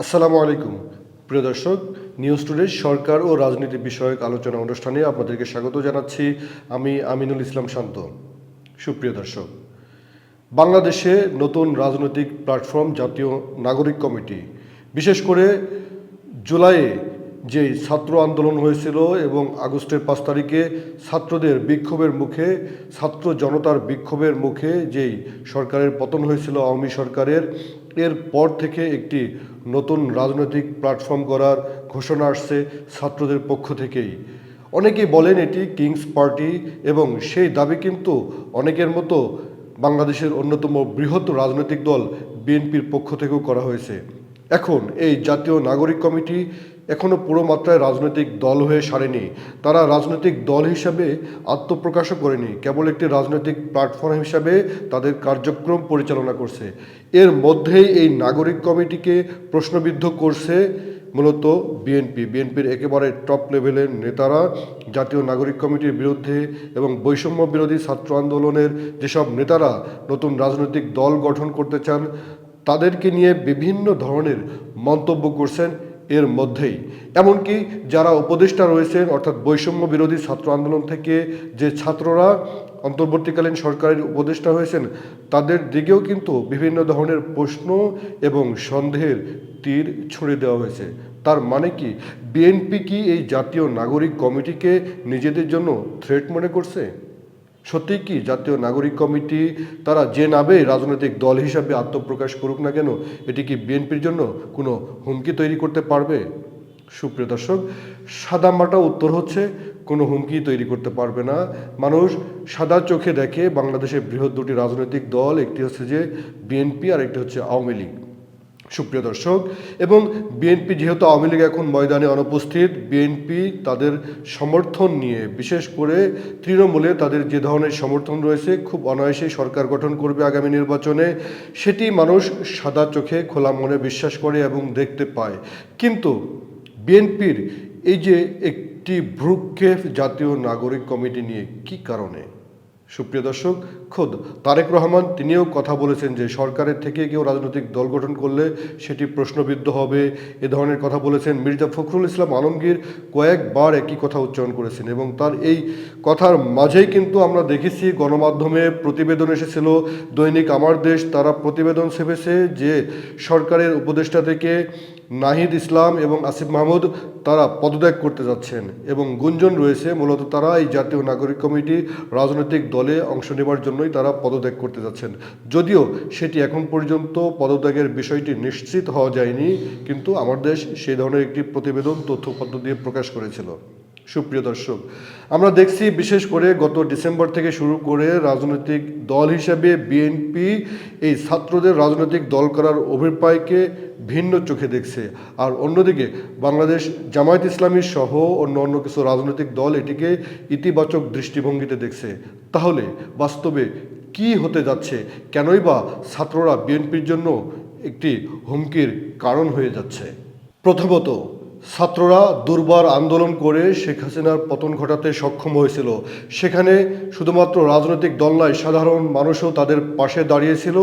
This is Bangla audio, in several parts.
আসসালামু আলাইকুম। প্রিয় দর্শক নিউজ টুডে সরকার ও রাজনীতি বিষয়ক আলোচনা অনুষ্ঠানে আপনাদেরকে স্বাগত জানাচ্ছি। আমি আমিনুল ইসলাম শান্ত। সুপ্রিয় দর্শক, বাংলাদেশে নতুন রাজনৈতিক প্ল্যাটফর্ম জাতীয় নাগরিক কমিটি, বিশেষ করে জুলাইয়ে যে ছাত্র আন্দোলন হয়েছিল এবং আগস্টের পাঁচ তারিখে ছাত্রদের বিক্ষোভের মুখে, ছাত্র জনতার বিক্ষোভের মুখে যেই সরকারের পতন হয়েছিল, আওয়ামী সরকারের এর পর থেকে একটি নতুন রাজনৈতিক প্ল্যাটফর্ম করার ঘোষণা আসছে ছাত্রদের পক্ষ থেকেই। অনেকেই বলেন এটি কিংস পার্টি এবং সেই দাবি কিন্তু অনেকের মতো বাংলাদেশের অন্যতম বৃহৎ রাজনৈতিক দল বিএনপির পক্ষ থেকেও করা হয়েছে। এখন এই জাতীয় নাগরিক কমিটি এখনও পুরো মাত্রায় রাজনৈতিক দল হয়ে সারেনি। তারা রাজনৈতিক দল হিসাবে আত্মপ্রকাশও করেনি। কেবল একটি রাজনৈতিক প্ল্যাটফর্ম হিসাবে তাদের কার্যক্রম পরিচালনা করছে। এর মধ্যেই এই নাগরিক কমিটিকে প্রশ্নবিদ্ধ করছে মূলত বিএনপি। বিএনপির একেবারে টপ লেভেলের নেতারা, জাতীয় নাগরিক কমিটির বিরুদ্ধে এবং বৈষম্য বিরোধী ছাত্র আন্দোলনের যেসব নেতারা নতুন রাজনৈতিক দল গঠন করতে চান, তাদেরকে নিয়ে বিভিন্ন ধরনের মন্তব্য করছেন এর মধ্যেই। এমনকি যারা উপদেষ্টা রয়েছেন, অর্থাৎ বৈষম্য বিরোধী ছাত্র আন্দোলন থেকে যে ছাত্ররা অন্তর্বর্তীকালীন সরকারের উপদেষ্টা হয়েছেন, তাদের দিকেও কিন্তু বিভিন্ন ধরনের প্রশ্ন এবং সন্দেহের তীর ছুঁড়ে দেওয়া হয়েছে। তার মানে কি, বিএনপি কি এই জাতীয় নাগরিক কমিটিকে নিজেদের জন্য থ্রেট মনে করছে? সত্যি কি জাতীয় নাগরিক কমিটি তারা যে নামে রাজনৈতিক দল হিসাবে আত্মপ্রকাশ করুক না কেন, এটি কি বিএনপির জন্য কোনো হুমকি তৈরি করতে পারবে? সুপ্রিয় দর্শক, সাদা মাটা উত্তর হচ্ছে, কোনো হুমকি তৈরি করতে পারবে না। মানুষ সাদা চোখে দেখে বাংলাদেশের বৃহৎ দুটি রাজনৈতিক দল, একটি হচ্ছে যে বিএনপি আর একটি হচ্ছে আওয়ামী লীগ। সুপ্রিয় দর্শক, এবং বিএনপি যেহেতু আওয়ামী লীগ এখন ময়দানে অনুপস্থিত বিএনপি তাদের সমর্থন নিয়ে, বিশেষ করে তৃণমূলে তাদের যে ধরনের সমর্থন রয়েছে, খুব অনায়াসেই সরকার গঠন করবে আগামী নির্বাচনে, সেটি মানুষ সাদা চোখে, খোলা মনে বিশ্বাস করে এবং দেখতে পায়। কিন্তু বিএনপির এই যে একটি ভ্রুক্ষেপ জাতীয় নাগরিক কমিটি নিয়ে কি কারণে? সুপ্রিয় দর্শক, খোদ তারেক রহমান তিনিও কথা বলেছেন যে সরকারের থেকে কেউ রাজনৈতিক দল গঠন করলে সেটি প্রশ্নবিদ্ধ হবে। এ ধরনের কথা বলেছেন মির্জা ফখরুল ইসলাম আলমগীর। কয়েকবার একই কথা উচ্চারণ করেছেন এবং তার এই কথার মাঝেই কিন্তু আমরা দেখেছি গণমাধ্যমে প্রতিবেদন এসেছিল, দৈনিক আমার দেশ, তারা প্রতিবেদন ছেপেছে যে সরকারের উপদেষ্টা থেকে নাহিদ ইসলাম এবং আসিফ মাহমুদ তারা পদত্যাগ করতে যাচ্ছেন এবং গুঞ্জন রয়েছে, মূলত তারা এই জাতীয় নাগরিক কমিটি রাজনৈতিক দলে অংশ নেবার জন্যই তারা পদত্যাগ করতে যাচ্ছেন। যদিও সেটি এখন পর্যন্ত পদত্যাগের বিষয়টি নিশ্চিত হওয়া যায়নি, কিন্তু আমার দেশ সেই ধরনের একটি প্রতিবেদন, তথ্যপত্র দিয়ে প্রকাশ করেছিল। সুপ্রিয় দর্শক, আমরা দেখছি বিশেষ করে গত ডিসেম্বর থেকে শুরু করে রাজনৈতিক দল হিসেবে বিএনপি এই ছাত্রদের রাজনৈতিক দল করার অভিপ্রায়কে ভিন্ন চোখে দেখছে। আর অন্যদিকে বাংলাদেশ জামায়াত ইসলামী সহ অন্য অন্য কিছু রাজনৈতিক দল এটিকে ইতিবাচক দৃষ্টিভঙ্গিতে দেখছে। তাহলে বাস্তবে কি হতে যাচ্ছে? কেনই বা ছাত্ররা বিএনপির জন্য একটি হুমকির কারণ হয়ে যাচ্ছে? প্রথমত ছাত্ররা দুর্বার আন্দোলন করে শেখ হাসিনার পতন ঘটাতে সক্ষম হয়েছিল। সেখানে শুধুমাত্র রাজনৈতিক দল নয়, সাধারণ মানুষও তাদের পাশে দাঁড়িয়েছিল।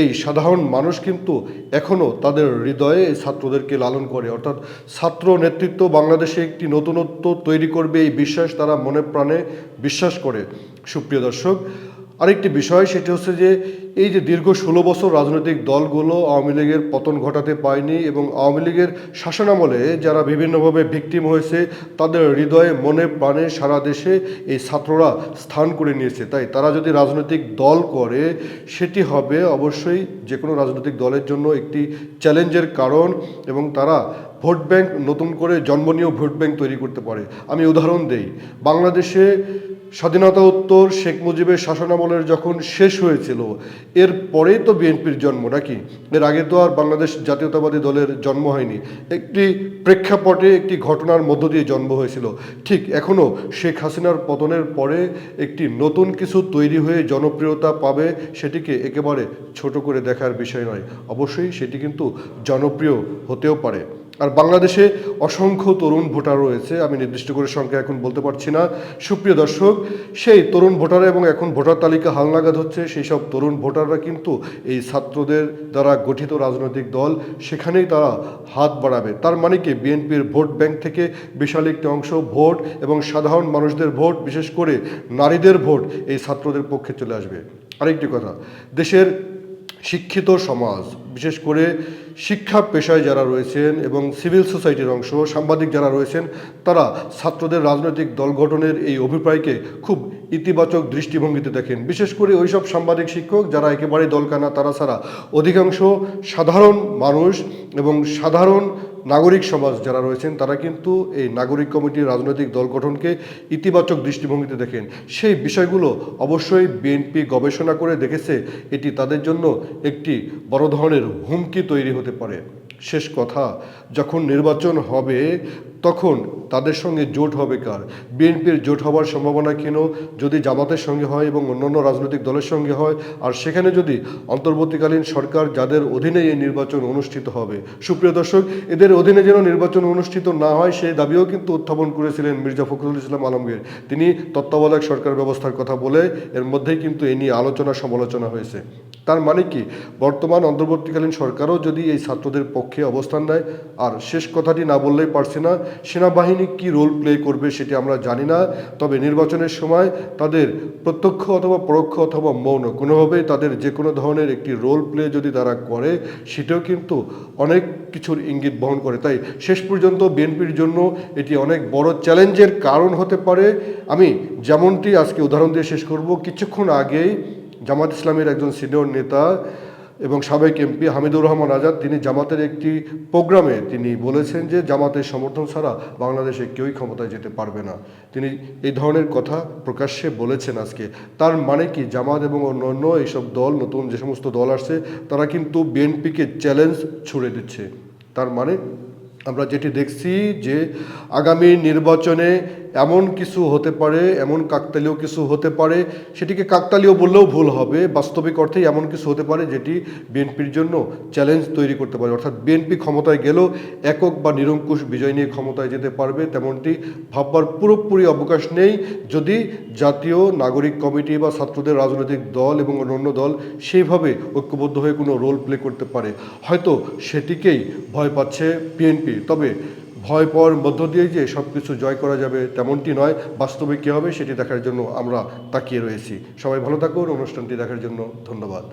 এই সাধারণ মানুষ কিন্তু এখনও তাদের হৃদয়ে ছাত্রদেরকে লালন করে। অর্থাৎ ছাত্র নেতৃত্ব বাংলাদেশে একটি নতুনত্ব তৈরি করবে, এই বিশ্বাস তারা মনে প্রাণে বিশ্বাস করে। সুপ্রিয় দর্শক আরেকটি বিষয়, সেটি হচ্ছে যে এই যে দীর্ঘ ষোলো বছর রাজনৈতিক দলগুলো আওয়ামী লীগের পতন ঘটাতে পায়নি এবং আওয়ামী লীগের শাসনামলে যারা বিভিন্নভাবে ভিকটিম হয়েছে, তাদের হৃদয়ে মনে প্রাণে সারা দেশে এই ছাত্ররা স্থান করে নিয়েছে। তাই তারা যদি রাজনৈতিক দল করে, সেটি হবে অবশ্যই যে কোনো রাজনৈতিক দলের জন্য একটি চ্যালেঞ্জের কারণ এবং তারা ভোট ব্যাংক নতুন করে জন্মনীয় ভোট ব্যাংক তৈরি করতে পারে। আমি উদাহরণ দেই, বাংলাদেশে স্বাধীনতা উত্তর শেখ মুজিবের শাসনামলের যখন শেষ হয়েছিল, এর পরেই তো বিএনপির জন্ম, নাকি? এর আগে তো আর বাংলাদেশ জাতীয়তাবাদী দলের জন্ম হয়নি। একটি প্রেক্ষাপটে একটি ঘটনার মধ্য দিয়ে জন্ম হয়েছিল। ঠিক এখনও শেখ হাসিনার পতনের পরে একটি নতুন কিছু তৈরি হয়ে জনপ্রিয়তা পাবে সেটিকে একেবারে ছোট করে দেখার বিষয় নয়। অবশ্যই সেটি কিন্তু জনপ্রিয় হতেও পারে। আর বাংলাদেশে অসংখ্য তরুণ ভোটার রয়েছে, আমি নির্দিষ্ট করে সংখ্যা এখন বলতে পারছি না। সুপ্রিয় দর্শক, সেই তরুণ ভোটার এবং এখন ভোটার তালিকা হালনাগাদ হচ্ছে, সেই সব তরুণ ভোটাররা কিন্তু এই ছাত্রদের দ্বারা গঠিত রাজনৈতিক দল, সেখানেই তারা হাত বাড়াবে। তার মানে কি? বিএনপির ভোট ব্যাংক থেকে বিশাল একটি অংশ ভোট এবং সাধারণ মানুষদের ভোট, বিশেষ করে নারীদের ভোট এই ছাত্রদের পক্ষে চলে আসবে। আরেকটি কথা, দেশের শিক্ষিত সমাজ, বিশেষ করে শিক্ষা পেশায় যারা রয়েছেন এবং সিভিল সোসাইটির অংশ, সাংবাদিক যারা রয়েছেন, তারা ছাত্রদের রাজনৈতিক দল গঠনের এই অভিপ্রায়কে খুব ইতিবাচক দৃষ্টিভঙ্গিতে দেখেন। বিশেষ করে ওইসব সাংবাদিক শিক্ষক যারা একেবারেই দলকানা, তারা ছাড়া অধিকাংশ সাধারণ মানুষ এবং সাধারণ নাগরিক সমাজ যারা রয়েছেন, তারা কিন্তু এই নাগরিক কমিটির রাজনৈতিক দল গঠনকে ইতিবাচক দৃষ্টিভঙ্গিতে দেখেন। সেই বিষয়গুলো অবশ্যই বিএনপি গবেষণা করে দেখেছে। এটি তাদের জন্য একটি বড় ধরনের হুমকি তৈরি হতে পারে। শেষ কথা, যখন নির্বাচন হবে, তখন তাদের সঙ্গে জোট হবে কার? বিএনপির জোট হওয়ার সম্ভাবনা কেন? যদি জামাতের সঙ্গে হয় এবং অন্যান্য রাজনৈতিক দলের সঙ্গে হয়, আর সেখানে যদি অন্তর্বর্তীকালীন সরকার যাদের অধীনে এই নির্বাচন অনুষ্ঠিত হবে। সুপ্রিয় দর্শক, এদের অধীনে যেন নির্বাচন অনুষ্ঠিত না হয়, সেই দাবিও কিন্তু উত্থাপন করেছিলেন মির্জা ফখরুল ইসলাম আলমগীর। তিনি তত্ত্বাবধায়ক সরকার ব্যবস্থার কথা বলে, এর মধ্যেই কিন্তু এ নিয়ে আলোচনা সমালোচনা হয়েছে। তার মানে কি? বর্তমান অন্তর্বর্তীকালীন সরকারও যদি এই ছাত্রদের পক্ষে অবস্থান নেয়, আর শেষ কথাটি না বললেই পারছি না, সেনাবাহিনী কি রোল প্লে করবে সেটি আমরা জানি না, তবে নির্বাচনের সময় তাদের প্রত্যক্ষ অথবা পরোক্ষ অথবা মৌন কোনোভাবেই তাদের যে কোনো ধরনের একটি রোল প্লে যদি তারা করে, সেটাও কিন্তু অনেক কিছুর ইঙ্গিত বহন করে। তাই শেষ পর্যন্ত বিএনপির জন্য এটি অনেক বড় চ্যালেঞ্জের কারণ হতে পারে। আমি যেমনটি আজকে উদাহরণ দিয়ে শেষ করব, কিছুক্ষণ আগেই জামাত ইসলামের একজন সিনিয়র নেতা এবং সাবেক এমপি হামিদুর রহমান আজাদ, তিনি জামাতের একটি প্রোগ্রামে তিনি বলেছেন যে জামাতের সমর্থন ছাড়া বাংলাদেশে কেউই ক্ষমতায় যেতে পারবে না। তিনি এই ধরনের কথা প্রকাশ্যে বলেছেন আজকে। তার মানে কি, জামাত এবং অন্যান্য এইসব দল, নতুন যে সমস্ত দল আসছে, তারা কিন্তু বিএনপিকে চ্যালেঞ্জ ছুড়ে দিচ্ছে। তার মানে আমরা যেটি দেখছি যে আগামী নির্বাচনে এমন কিছু হতে পারে, এমন কাকতালীয় কিছু হতে পারে, সেটিকে কাকতালীয় বললেও ভুল হবে। বাস্তবিক অর্থেই এমন কিছু হতে পারে যেটি বিএনপির জন্য চ্যালেঞ্জ তৈরি করতে পারে। অর্থাৎ বিএনপি ক্ষমতায় গেলেও একক বা নিরঙ্কুশ বিজয় নিয়ে ক্ষমতায় যেতে পারবে তেমনটি ভাববার পুরোপুরি অবকাশ নেই। যদি জাতীয় নাগরিক কমিটি বা ছাত্রদের রাজনৈতিক দল এবং অন্যান্য দল সেইভাবে ঐক্যবদ্ধ হয়ে কোনো রোল প্লে করতে পারে, হয়তো সেটিকেই ভয় পাচ্ছে বিএনপি। তবে ভয় পর মধ্য দিয়ে যে সব কিছু জয় করা যাবে তেমনটি নয়, বাস্তবে কী হবে সেটি দেখার জন্য আমরা তাকিয়ে রয়েছি। সবাই ভালো থাকুন, অনুষ্ঠানটি দেখার জন্য ধন্যবাদ।